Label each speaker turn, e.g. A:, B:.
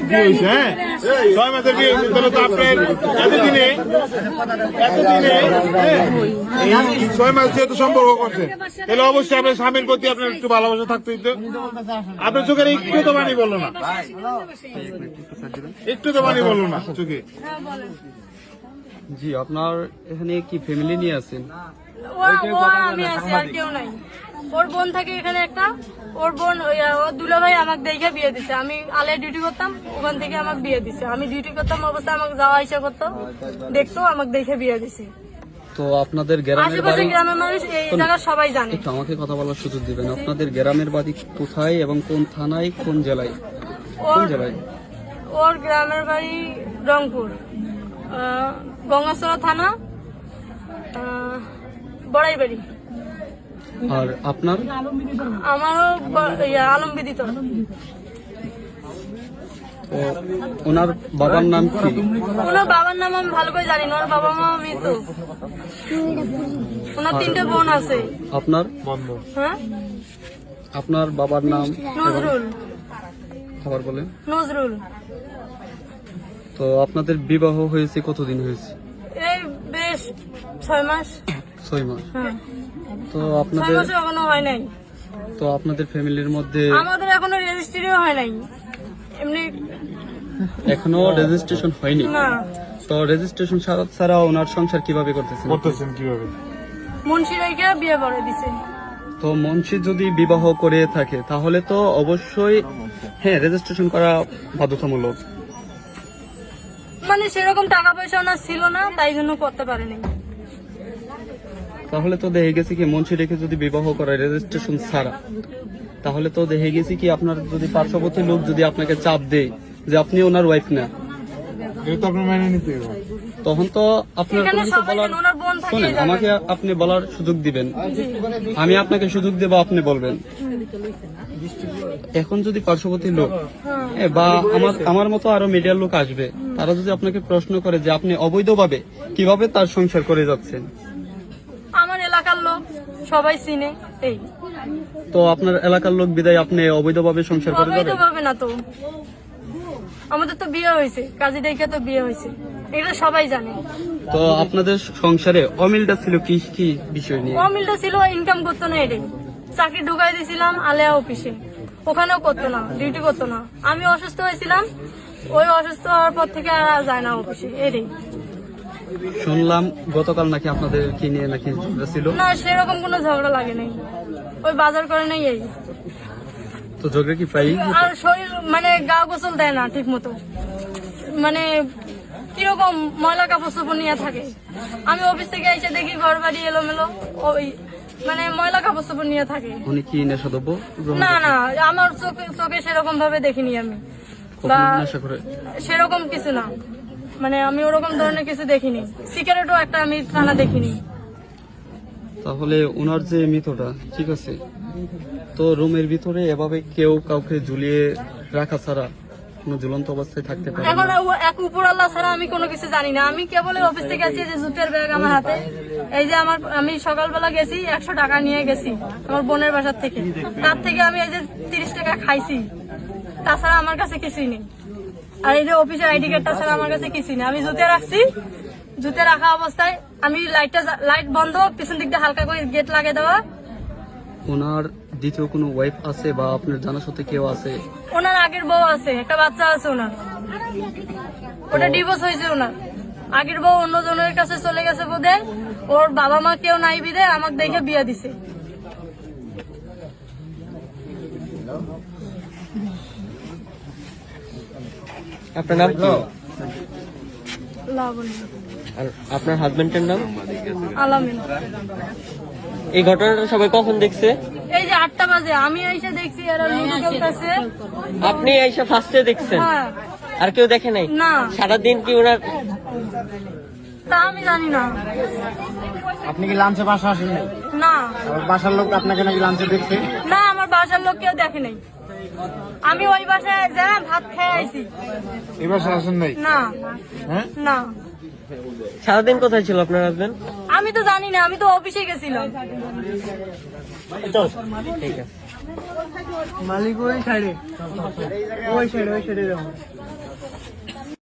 A: বিয়ে হয়েছে হ্যাঁ ছয় মাসের বিয়ে হয়েছে তাহলে তো আপনার এতদিনে এতদিনে হ্যাঁ, এই ছয় মাস যেহেতু সম্পর্ক করছে তাহলে অবশ্যই আপনার স্বামীর প্রতি আপনার একটু ভালোবাসা থাকতে হইতো আপনার চোখের একটু তো পানি বলল না। একটু তো পানি বলল না চোখে।
B: জি আপনার এখানে কি ফ্যামিলি নিয়ে আছেন?
C: ও আমি আছি আর কেউ নাই। ওর বোন থাকে এখানে একটা। ওর বোন ওই, ওর দুলা ভাই আমাকে দেখে বিয়ে দিছে। আমি আলে ডিউটি করতাম ওখান থেকে আমাকে বিয়ে দিছে। আমি ডিউটি করতাম অবস্থায় আমাকে যাওয়া আসা করতো। দেখতো আমাকে দেখে বিয়ে দিছে।
B: তো আপনাদের গ্রামের বাড়ি
C: মানুষ এই জায়গা সবাই জানে।
B: একটু আমাকে কথা বলার সুযোগ দিবেন। আপনাদের গ্রামের বাড়ি কোথায় এবং কোন থানায় কোন জেলায়? কোন
C: ওর
B: জেলায়?
C: ওর গ্রামের বাড়ি রংপুর। আহ, গঙ্গাচড়া থানা। আহ, বড়াইবাড়ি
B: আর আপনার?
C: আমারও আলমবিদিত
B: তো ওনার বাবার নাম কি?
C: ওনার বাবার নাম আমি ভালো করে জানি না ওর বাবা মা মৃত। ওনার তিনটে বোন আছে।
B: আপনার?
C: হ্যাঁ?
B: আপনার বাবার নাম
C: নজরুল।
B: খাবার বলেন।
C: নজরুল।
B: তো আপনাদের বিবাহ হয়েছে কতদিন হয়েছে?
C: এই বেশ ছয় মাস।
B: ছয় মাস।
C: হ্যাঁ।
B: তো আপনাদের
C: এখনও হয় নাই।
B: তো আপনাদের ফ্যামিলির মধ্যে
C: আমাদের এখনও রেজিস্ট্রিও হয় নাই। এমনি
B: এখনও রেজিস্ট্রেশন হয়নি।
C: না।
B: তো রেজিস্ট্রেশন ছাড়া ওনার সংসার কীভাবে করতেছেন?
A: করতেছেন কীভাবে?
C: মুন্সি রাইকে বিয়ে করে দিছে।
B: তো মনসি যদি বিবাহ করে থাকে তাহলে তো অবশ্যই হ্যাঁ রেজিস্ট্রেশন করা বাধ্যতামূলক।
C: মানে সেরকম টাকা পয়সা ওনার ছিল না তাই জন্য করতে পারেনি।
B: তাহলে তো দেখে গেছি কি মনসি রেখে যদি বিবাহ করে রেজিস্ট্রেশন ছাড়া। তাহলে তো দেখে গেছি কি আপনার যদি পার্শ্ববর্তী লোক যদি আপনাকে চাপ দেয় যে আপনি ওনার ওয়াইফ না।
A: এটা তো আপনার নিতে হবে।
B: তখন তো আপনার বলার
C: জানে, ওনার বোন থাকে
B: শোনেন আমাকে আপনি বলার সুযোগ দিবেন। আমি আপনাকে সুযোগ দেব আপনি বলবেন। এখন যদি পার্শ্ববর্তী লোক বা আমার আমার মতো আরও মিডিয়ার লোক আসবে তারা যদি আপনাকে প্রশ্ন করে যে আপনি অবৈধভাবে কীভাবে তার সংসার করে যাচ্ছেন?
C: এলাকার লোক সবাই চিনে। এই।
B: তো আপনার এলাকার লোক বিদায় আপনি অবৈধভাবে সংসার করে
C: অবৈধ
B: যাবেন?
C: ভাবে না তো। আমাদের তো বিয়ে হয়েছে কাজী ডাইকে তো বিয়ে হয়েছে। এটা সবাই জানে।
B: তো আপনাদের সংসারে অমিলটা ছিল কি কি বিষয় নিয়ে?
C: অমিলটা ছিল ইনকাম করতো না এটাই। চাকরি ঢুকাই দিয়েছিলাম আলেয়া অফিসে। ওখানেও করতো না ডিউটি করতো না। আমি অসুস্থ হয়েছিলাম ওই অসুস্থ হওয়ার পর থেকে আর যায় না অফিসে এটাই।
B: শুনলাম গতকাল নাকি আপনাদের কি নিয়ে নাকি ঝগড়া ছিল?
C: না সেরকম কোনো ঝগড়া লাগে নাই ওই বাজার করে নাই এই
B: তো ঝগড়া কি প্রায়ই
C: আর শরীর মানে গা গোসল দেয় না ঠিক মতো মানে কীরকম ময়লা কাপড় চোপড় নিয়ে থাকে। আমি অফিস থেকে এসে দেখি ঘর বাড়ি এলোমেলো ওই মানে ময়লা কাপড় চোপড় নিয়ে থাকে।
B: উনি কি নেশাদ্রব্য গ্রহণ
C: না না আমার চোখে চোখে সেরকম ভাবে দেখিনি আমি। বা সেরকম কিছু না। মানে আমি ওরকম ধরনের কিছু দেখিনি। সিগারেটও একটা আমি টানা দেখিনি।
B: তাহলে ওনার যে মৃতটা ঠিক আছে? তো রুমের ভিতরে এভাবে কেউ কাউকে ঝুলিয়ে রাখা ছাড়া কোনো ঝুলন্ত অবস্থায় থাকতে পারে
C: এখন এক উপর আল্লাহ ছাড়া আমি কোনো কিছু জানি না। আমি কেবল অফিস থেকে আসি যে জুতের ব্যাগ আমার হাতে। এই যে আমার আমি সকালবেলা গেছি একশো টাকা নিয়ে গেছি আমার বোনের বাসার থেকে। তার থেকে আমি এই যে তিরিশ টাকা খাইছি। তাছাড়া আমার কাছে কিছুই নেই। আর এই যে অফিসের আইডি কার্ডটা ছাড়া আমার কাছে কিছুই নেই। আমি জুতে রাখছি। জুতে রাখা অবস্থায় আমি লাইটটা লাইট বন্ধ পিছন দিকটা হালকা করে গেট লাগিয়ে দেওয়া।
B: ওনার দ্বিতীয় কোনো ওয়াইফ আছে বা আপনার জানা সাথে কেউ আছে?
C: ওনার আগের বউ আছে একটা বাচ্চা আছে ওনার। ওটা ডিভোর্স হয়েছে ওনার। আগের বউ অন্য জনের কাছে চলে গেছে বোধে। ওর বাবা মা কেউ নাই বিদে আমাকে দেখে বিয়ে দিছে।
D: আপনার নাম? কি আর আপনার হাজবেন্ডের নাম?
C: আলামিন।
D: এই ঘটনাটা সবাই কখন দেখছে?
C: এই যে আটটা বাজে আমি এসে দেখছি এরা লুডো খেলতেছে।
D: আপনি এসে ফার্স্টে দেখছেন?
C: হ্যাঁ।
D: আর কেউ দেখে নাই?
C: না।
D: সারাদিন কি ওনার
C: তা আমি জানি না।
E: আপনি কি লাঞ্চে বাসা আসেন নাই
C: না
E: বাসার লোক আপনাকে নাকি লাঞ্চে দেখছে?
C: না আমার বাসার লোক কেউ দেখে নাই। আমি ওই বাসায় যা ভাত খেয়ে আইছি।
A: এবার আসেন নাই?
C: না।
A: হ্যাঁ?
C: না।
D: সারাদিন কোথায় ছিল আপনার হাজবেন্ড
C: আমি তো জানি না আমি তো অফিসে গেছিলাম।
D: ঠিক আছে
E: মালিক ওই সাইডে। ওই সাইডে ওই সাইডে যাব